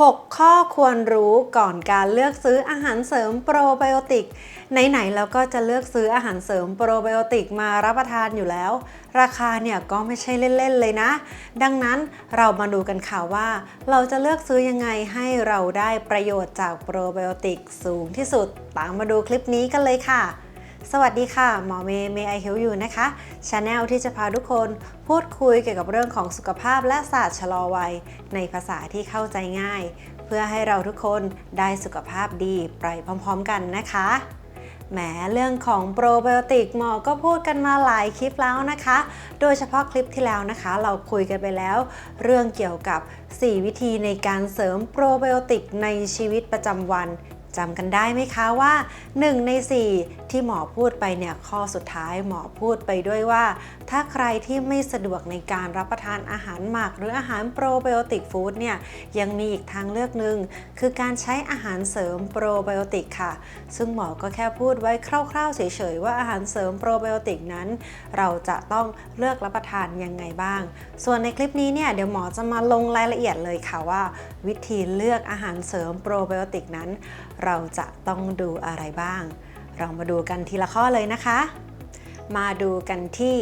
6 ข้อควรรู้ก่อนการเลือกซื้ออาหารเสริมโปรไบโอติก ไหนๆเราก็จะเลือกซื้ออาหารเสริมโปรไบโอติกมารับประทานอยู่แล้ว ราคาเนี่ยก็ไม่ใช่เล่นๆเลยนะ ดังนั้นเรามาดูกันค่ะว่า เราจะเลือกซื้อยังไงให้เราได้ประโยชน์จากโปรไบโอติกสูงที่สุด ตามมาดูคลิปนี้กันเลยค่ะ สวัสดีค่ะ หมอเมย์เมย์ไอเฮลอยู่นะคะชาแนลที่จะพาทุกคนพูดคุยเกี่ยวกับเรื่องของสุขภาพและศาสตร์ชะลอวัย ในภาษาที่เข้าใจง่าย เพื่อให้เราทุกคนได้สุขภาพดีไปพร้อมๆกันนะคะแหมเรื่องของโปรไบโอติกหมอก็พูดกันมาหลายคลิปแล้วนะคะ โดยเฉพาะคลิปที่แล้วนะคะ เราคุยกันไปแล้ว เรื่องเกี่ยวกับ 4 วิธีในการเสริมโปรไบโอติกในชีวิตประจำวัน จำกันได้ไหมคะว่า 1 ใน 4 ที่หมอพูดไปเนี่ยข้อสุดท้ายหมอพูดไปด้วยว่า ถ้าใครที่ไม่สะดวกในการรับประทานอาหารหมัก หรืออาหารโปรไบโอติกฟู้ดเนี่ยยังมีอีกทางเลือกหนึ่งคือการใช้อาหารเสริมโปรไบโอติกค่ะ ซึ่งหมอก็แค่พูดไว้คร่าวๆเฉยๆว่าอาหารเสริมโปรไบโอติกนั้น เราจะต้องเลือกรับประทานยังไงบ้าง ส่วนในคลิปนี้เนี่ยเดี๋ยวหมอจะมาลงรายละเอียดเลยค่ะว่า วิธีเลือกอาหารเสริมโปรไบโอติกนั้น เราจะต้องดูอะไรบ้าง เรามาดูกันทีละข้อเลยนะคะ มาดูกันที่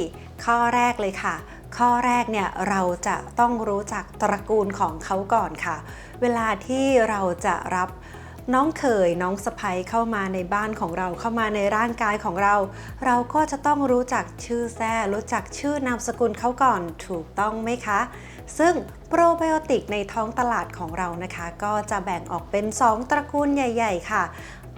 ข้อแรกเลยค่ะ ข้อแรกเนี่ยเราจะต้องรู้จักตระกูลของเขาก่อนค่ะ เวลาที่เราจะรับน้องเขยน้องสะใภ้เข้ามาในบ้านของเราเข้ามาในร่างกายของเรา เราก็จะต้องรู้จักชื่อแท้รู้จักชื่อนามสกุลเขาก่อนถูกต้องไหมคะ ซึ่ง โปรไบโอติกในท้องตลาดของเรานะคะ ก็จะแบ่งออกเป็น 2 ตระกูลใหญ่ ๆ ค่ะ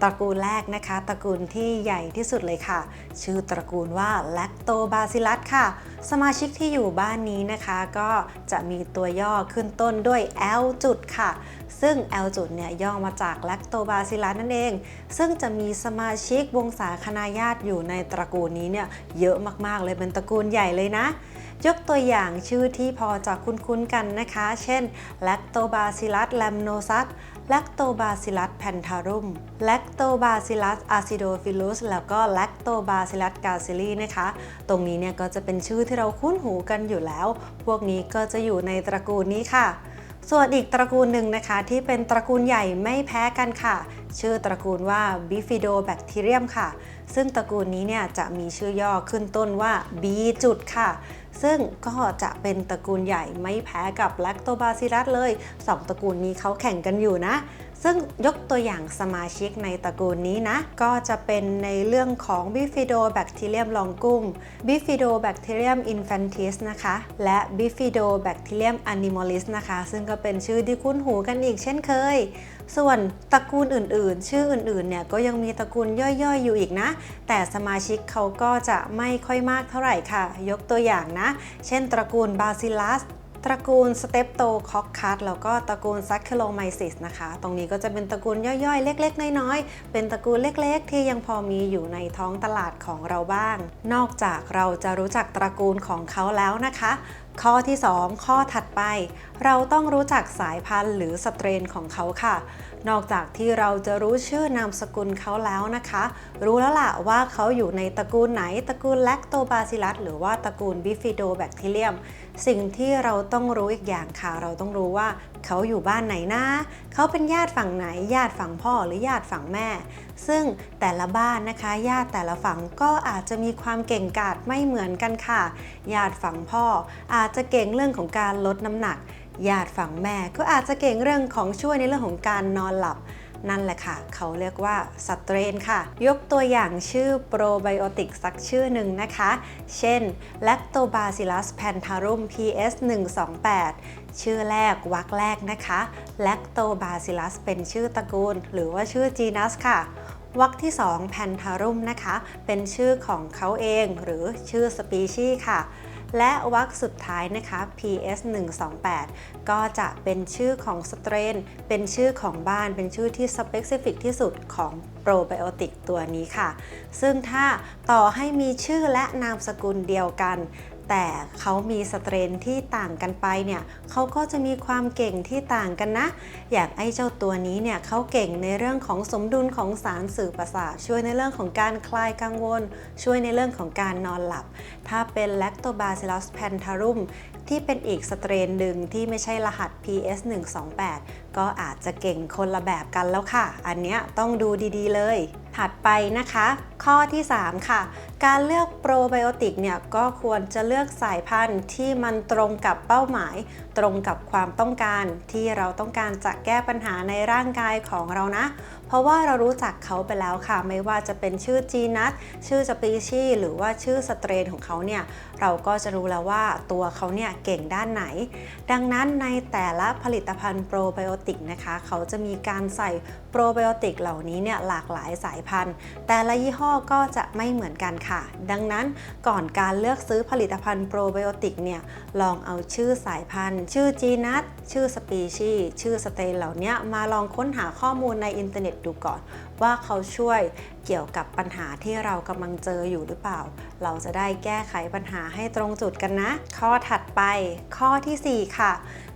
ตระกูลแรกนะคะ ตระกูลที่ใหญ่ที่สุดเลยค่ะ ชื่อตระกูลว่าแลคโตบาซิลัสค่ะ สมาชิกที่อยู่บ้านนี้นะคะ ก็จะมีตัวย่อขึ้นต้นด้วย L จุดค่ะ ซึ่ง L จุดเนี่ยย่อมาจากแลคโตบาซิลัสนั่นเอง ซึ่งจะมีสมาชิกวงศาคณาญาติอยู่ในตระกูลนี้เนี่ยเยอะมากๆเลยเป็นตระกูลใหญ่เลยนะ ยกตัวอย่างชื่อที่พอจะคุ้นๆกันนะคะ เช่น แลคโตบาซิลัสแลมโนซัสแลคโตบาซิลัสแพนทารุมแลคโตบาซิลัสอะซิโดฟิลุสแล้วก็แลคโตบาซิลัสกาซิลีนะคะ ตรงนี้เนี่ยก็จะเป็นชื่อที่เราคุ้นหูกันอยู่แล้ว พวกนี้ก็จะอยู่ในตระกูลนี้ค่ะ ส่วนอีกตระกูลหนึ่งนะคะที่เป็นตระกูลใหญ่ไม่แพ้กันค่ะ ชื่อตระกูลว่า Bifidobacterium ค่ะ ซึ่งตระกูลนี้เนี่ยจะมีชื่อย่อขึ้นต้นว่า B จุดค่ะ ซึ่งก็จะเป็นตระกูลใหญ่ไม่แพ้กับแลคโตบาซิลัสเลย 2 ตระกูลนี้เขาแข่งกันอยู่นะ ซึ่งยกตัวอย่างสมาชิกในตระกูลนี้นะ ก็จะเป็นในเรื่องของ Bifidobacterium longum Bifidobacterium infantis นะคะ และ Bifidobacterium animalis นะคะ ซึ่งก็เป็นชื่อที่คุ้นหูกันอีกเช่นเคย ส่วนตระกูลอื่นๆ ชื่ออื่นๆ เนี่ยก็ยังมีตระกูลย่อยๆ อยู่อีกนะ แต่สมาชิกเขาก็จะไม่ค่อยมากเท่าไหร่ค่ะ ยกตัวอย่างนะ เช่นตระกูลบาซิลัส ตระกูลสเตปโตคอกคัสแล้วก็ตระกูลซัคเคโลไมซิสนะคะ ตรงนี้ก็จะเป็นตระกูลย่อยๆ เล็ก ๆ น้อยๆ เป็นตระกูลเล็ก ๆ ที่ยังพอมีอยู่ในท้องตลาดของเราบ้าง นอกจากเราจะรู้จักตระกูลของเขาแล้วนะคะ ข้อที่ 2 ข้อถัดไป เราต้องรู้จักสายพันธุ์หรือสเตรนของเขาค่ะ นอกจากที่เราจะรู้ชื่อนามสกุลเขาแล้วนะคะ รู้แล้วล่ะว่าเขาอยู่ในตระกูลไหนตระกูลแลคโตบาซิลัสหรือว่าตระกูลบิฟิโดแบคทีเรียม สิ่งที่เราต้องรู้อีกอย่างค่ะ เราต้องรู้ว่าเขาอยู่บ้านไหนนะ เขาเป็นญาติฝั่งไหน ญาติฝั่งพ่อหรือญาติฝั่งแม่ ซึ่งแต่ละบ้านนะคะญาติแต่ละฝั่งก็อาจจะมีความเก่งกาจไม่เหมือนกันค่ะญาติฝั่งพ่ออาจจะเก่งเรื่องของการลดน้ำหนักญาติฝั่งแม่ก็อาจจะเก่งเรื่องของช่วยในเรื่องของการนอนหลับ นั่นแหละค่ะ เขาเรียกว่าสเตรนค่ะ ยกตัวอย่างชื่อโปรไบโอติกสักชื่อหนึ่งนะคะ เช่น Lactobacillus plantarum PS 128ชื่อแรกวรรคแรกนะคะ Lactobacillus เป็นชื่อตระกูล หรือว่าชื่อ genus ค่ะวรรคที่2 Plantarum นะคะ เป็นชื่อของเขาเองหรือชื่อสปีชีส์ค่ะ และวรรคสุดท้ายนะคะ PS 128ก็จะเป็นชื่อของสเตรน เป็นชื่อของบ้าน เป็นชื่อที่ specific ที่สุดของโปรไบโอติกตัวนี้ค่ะ ซึ่งถ้าต่อให้มีชื่อและนามสกุลเดียวกัน แต่เขามีสเตรนที่ต่างกันไปเนี่ยเขาก็จะมีความเก่งที่ต่างกันนะ อย่างไอ้เจ้าตัวนี้เนี่ยเขาเก่งในเรื่องของสมดุลของสารสื่อประสาทช่วยในเรื่องของการคลายกังวล ช่วยในเรื่องของการนอนหลับ ถ้าเป็น Lactobacillus plantarum ที่เป็นอีกสเตรนหนึ่งที่ไม่ใช่รหัส PS 128 ก็อาจจะเก่งคนละแบบกันแล้วค่ะ อันเนี้ยต้องดูดีๆเลย ถัดไปนะคะ ข้อที่ 3 ค่ะ การเลือกโปรไบโอติกเนี่ยก็ควรจะเลือกสายพันธุ์ที่มันตรงกับเป้าหมาย ตรงกับความต้องการที่เราต้องการจะแก้ปัญหาในร่างกายของเรานะ เพราะว่าเรารู้จักเขาไปแล้วค่ะ ไม่ว่าจะเป็นชื่อจีนัสชื่อสปีชีหรือว่าชื่อสเตรนของเขาเนี่ยเราก็จะรู้แล้วว่าตัวเขาเนี่ยเก่งด้านไหน ดังนั้นในแต่ละผลิตภัณฑ์โปรไบโอติกนะคะเขาจะมีการใส่โปรไบโอติกเหล่านี้เนี่ยหลากหลายสายพันธุ์ แต่ละยี่ห้อก็จะไม่เหมือนกันค่ะ ดังนั้นก่อนการเลือกซื้อผลิตภัณฑ์โปรไบโอติกเนี่ยลองเอาชื่อสายพันธุ์ ชื่อจีนัสชื่อสปีชีชื่อสเตนเหล่านี้มาลองค้นหาข้อมูลในอินเทอร์เน็ตดูก่อน ว่าเขาช่วยเกี่ยวกับปัญหาที่เรากำลังเจออยู่หรือเปล่า เราจะได้แก้ไขปัญหาให้ตรงจุดกันนะ ข้อถัดไป ข้อทีสี่4 ค่ะ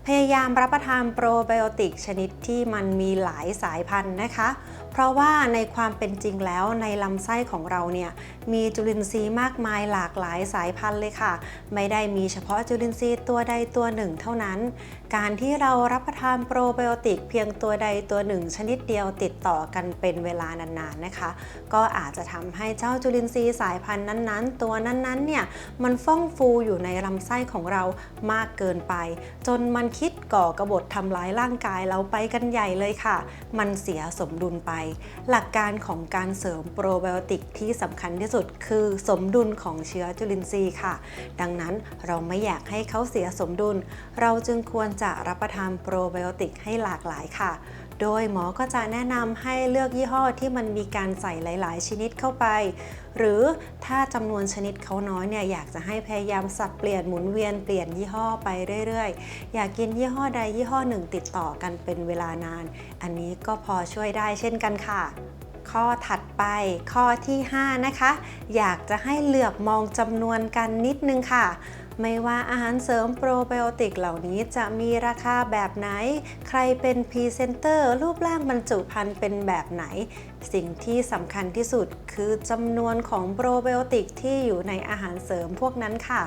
พยายามรับประทานโปรไบโอติกชนิดที่มันมีหลายสายพันธุ์นะคะ เพราะว่าในความเป็นจริงแล้วในลำไส้ของเราเนี่ยมีจุลินทรีย์มากมายหลากหลายสายพันธุ์เลยค่ะ ไม่ได้มีเฉพาะจุลินทรีย์ตัวใดตัวหนึ่งเท่านั้น การที่เรารับประทานโปรไบโอติกเพียงตัวใดตัวหนึ่ง ชนิดเดียวติดต่อกันเป็นเวลานานๆนะคะ ก็อาจจะทำให้เจ้าจุลินทรีย์สายพันธุ์นั้นๆ ตัวนั้นๆเนี่ยมันฟ่องฟูอยู่ในลำไส้ของเรามากเกินไป จนมันคิดก่อกระบฏทำร้ายร่างกายเราไปกันใหญ่เลยค่ะ มันเสียสมดุลไปหลักการของการเสริมโปรไบโอติกที่สำคัญที่สุดคือสมดุลของเชื้อจุลินทรีย์ค่ะ ดังนั้นเราไม่อยากให้เขาเสียสมดุล เราจึงควรจะรับประทานโปรไบโอติกให้หลากหลายค่ะ โดยหมอก็จะแนะนำให้เลือกยี่ห้อที่มันมีการใส่หลาย ๆ ชนิดเข้าไป หรือถ้าจำนวนชนิดเขาน้อยเนี่ยอยากจะให้พยายามสับเปลี่ยนหมุนเวียนเปลี่ยนยี่ห้อไปเรื่อย ๆ อยากกินยี่ห้อใดยี่ห้อหนึ่งติดต่อกันเป็นเวลานาน อันนี้ก็พอช่วยได้เช่นกันค่ะข้อถัดไปข้อที่ 5 นะคะ อยากจะให้เหลือบมองจำนวนกันนิดนึงค่ะ ไม่ว่าอาหารเสริมโปรไบโอติกเหล่านี้จะมีราคาแบบไหน ใครเป็นพรีเซนเตอร์ รูปร่างบรรจุภัณฑ์เป็นแบบไหน สิ่งที่สำคัญที่สุดคือจำนวนของโปรไบโอติกที่อยู่ในอาหารเสริมพวกนั้นค่ะ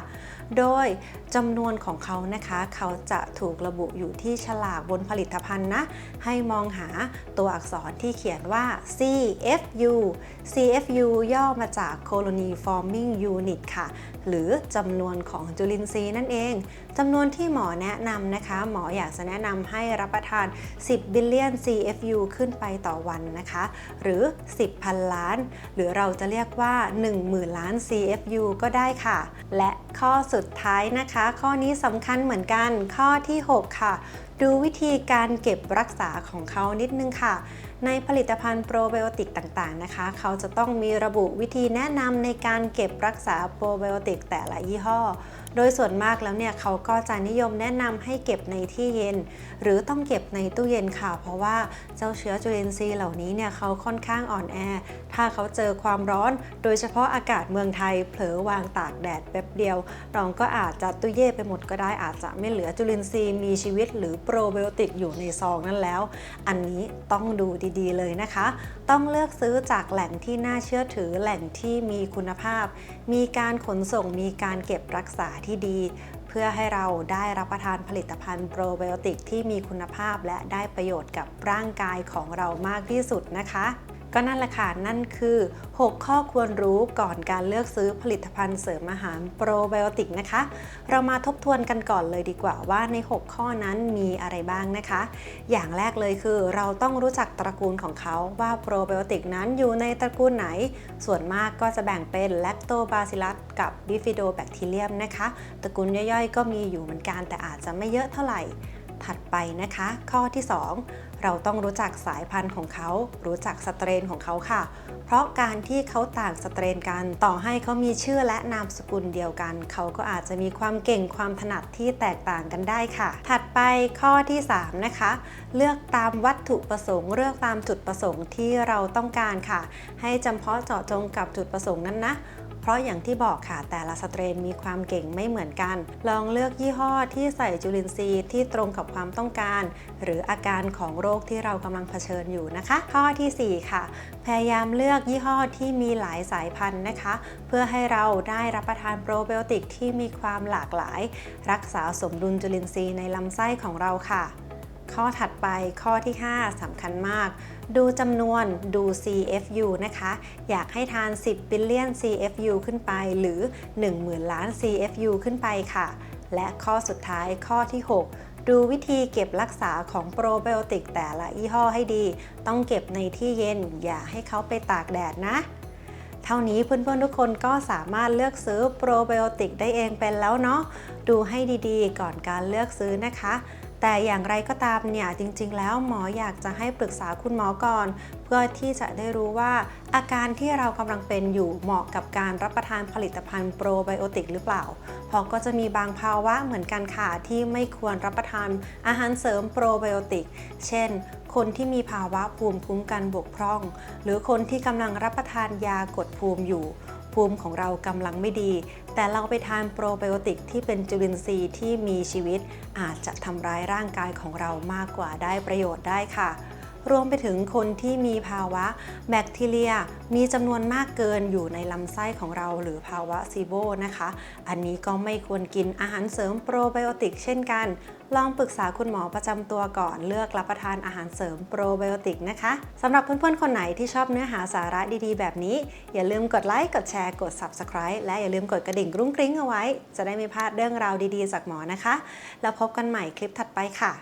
โดยจำนวนของเขานะคะ เขาจะถูกระบุอยู่ที่ฉลากบนผลิตภัณฑ์นะ ให้มองหาตัวอักษรที่เขียนว่า CFU CFU ย่อมาจาก Colony Forming Unit ค่ะ หรือจำนวนของจุลินทรีย์นั่นเองจำนวนที่หมอแนะนำนะคะ หมออยากจะแนะนำให้รับประทาน 10บิลเลียน CFU ขึ้นไปต่อวันนะคะ หรือ 10พันล้าน หรือเราจะเรียกว่า 10,000 ล้าน CFU ก็ได้ค่ะ และ ข้อสุดท้ายนะคะ ข้อนี้สำคัญเหมือนกัน ข้อที่ 6 ค่ะ ดูวิธีการเก็บรักษาของเขานิดนึงค่ะ ในผลิตภัณฑ์โปรไบโอติกต่างๆนะคะ เขาจะต้องมีระบุวิธีแนะนำในการเก็บรักษาโปรไบโอติกแต่ละยี่ห้อโดยส่วนมากแล้วเนี่ยเขาก็จะนิยมแนะนำให้เก็บในที่เย็น หรือต้องเก็บในตู้เย็นค่ะ เพราะว่าเจ้าเชื้อจุลินทรีย์เหล่านี้เนี่ยเขาค่อนข้างอ่อนแอ ถ้าเขาเจอความร้อน โดยเฉพาะอากาศเมืองไทยเผลอวางตากแดดแป๊บเดียวเราก็อาจจะตุยเย่ไปหมดก็ได้อาจจะไม่เหลือจุลินทรีย์มีชีวิต หรือโปรไบโอติกอยู่ในซองนั้นแล้ว อันนี้ต้องดูดีๆเลยนะคะ ต้องเลือกซื้อจากแหล่งที่น่าเชื่อถือแหล่งที่มีคุณภาพ มีการขนส่งมีการเก็บรักษาที่ดี เพื่อให้เราได้รับประทานผลิตภัณฑ์โปรไบโอติกที่มีคุณภาพและได้ประโยชน์กับร่างกายของเรามากที่สุดนะคะ ก็นั่นแหละค่ะนั่นคือ 6 ข้อควรรู้ก่อนการเลือกซื้อผลิตภัณฑ์เสริมอาหารโปรไบโอติกนะคะ เรามาทบทวนกันก่อนเลยดีกว่าว่าใน 6 ข้อนั้นมีอะไรบ้างนะคะ อย่างแรกเลยคือเราต้องรู้จักตระกูลของเขาว่าโปรไบโอติกนั้นอยู่ในตระกูลไหน ส่วนมากก็จะแบ่งเป็นแลคโตบาซิลัสกับบิฟิโดแบคทีเรียมนะคะ ตระกูลย่อยๆ ก็มีอยู่เหมือนกันแต่อาจจะไม่เยอะเท่าไหร่ถัดไปนะคะ ข้อที่ 2 เราต้องรู้จักสายพันธุ์ของเขา รู้จักสเตรนของเขาค่ะ เพราะการที่เขาต่างสเตรนกัน ต่อให้เขามีชื่อและนามสกุลเดียวกัน เขาก็อาจจะมีความเก่งความถนัดที่แตกต่างกันได้ค่ะ ถัดไปข้อที่ 3 นะคะ เลือกตามวัตถุประสงค์ เลือกตามจุดประสงค์ที่เราต้องการค่ะ ให้จำเพาะเจาะจงกับจุดประสงค์นั้นนะ ราะอย่างที่บอกค่ะแต่ละสเตรนมีความเก่งไม่เหมือนกัน ลองเลือกยี่ห้อที่ใส่จุลินทรีย์ที่ตรงกับความต้องการ หรืออาการของโรคที่เรากำลังเผชิญอยู่นะคะ ข้อทีสี่ 4 ค่ะ พยายามเลือกยี่ห้อที่มีหลายสายพันธุ์นะคะ เพื่อให้เราได้รับประทานโปรไบโอติกที่มีความหลากหลาย รักษาสมดุลจุลินทรีย์ในลำไส้ของเราค่ะ ข้อถัดไปข้อที่ 5สำคัญมาก ดูจำนวนดู CFU นะคะ อยากให้ทาน 10บิลเลียน CFU ขึ้นไป หรือ 10,000 ล้าน CFU ขึ้นไปค่ะ และข้อสุดท้ายข้อที่ 6ดูวิธีเก็บรักษาของโปรไบโอติกแต่ละยี่ห้อให้ดี ต้องเก็บในที่เย็น อย่าให้เขาไปตากแดดนะ เท่านี้เพื่อนๆทุกคนก็สามารถเลือกซื้อโปรไบโอติกได้เองเป็นแล้วเนาะ ดูให้ดีๆ ก่อนการเลือกซื้อนะคะ แต่อย่างไรก็ตามเนี่ยจริงๆ แล้วหมออยากจะให้ปรึกษาคุณหมอก่อน เพื่อที่จะได้รู้ว่า อาการที่เรากำลังเป็นอยู่เหมาะกับการรับประทานผลิตภัณฑ์โปรไบโอติกหรือเปล่า เพราะก็จะมีบางภาวะเหมือนกันค่ะที่ไม่ควรรับประทานอาหารเสริมโปรไบโอติก เช่น คนที่มีภาวะภูมิคุ้มกันบกพร่อง หรือคนที่กำลังรับประทานยากดภูมิอยู่ ภูมิของเรากำลังไม่ดี แต่เราไปทานโปรไบโอติกที่เป็นจุลินทรีย์ที่มีชีวิต อาจจะทำร้ายร่างกายของเรามากกว่าได้ประโยชน์ได้ค่ะ รวมไปถึงคนที่มีภาวะแบคทีเรีย มีจำนวนมากเกินอยู่ในลำไส้ของเรา หรือภาวะซีโบนะคะ อันนี้ก็ไม่ควรกินอาหารเสริมโปรไบโอติกเช่นกันลองปรึกษาคุณหมอประจำตัวก่อนเลือกรับประทานอาหารเสริมโปรไบโอติกนะคะสำหรับเพื่อนๆ คนไหนที่ชอบเนื้อหาสาระดีๆ แบบนี้ อย่าลืมกดไลค์กดแชร์กด Subscribe และอย่าลืมกดกระดิ่งกรุ้งกริ้งเอาไว้ จะได้ไม่พลาดเรื่องราวดีๆ จากหมอนะคะ แล้วพบกันใหม่คลิปถัดไปค่ะ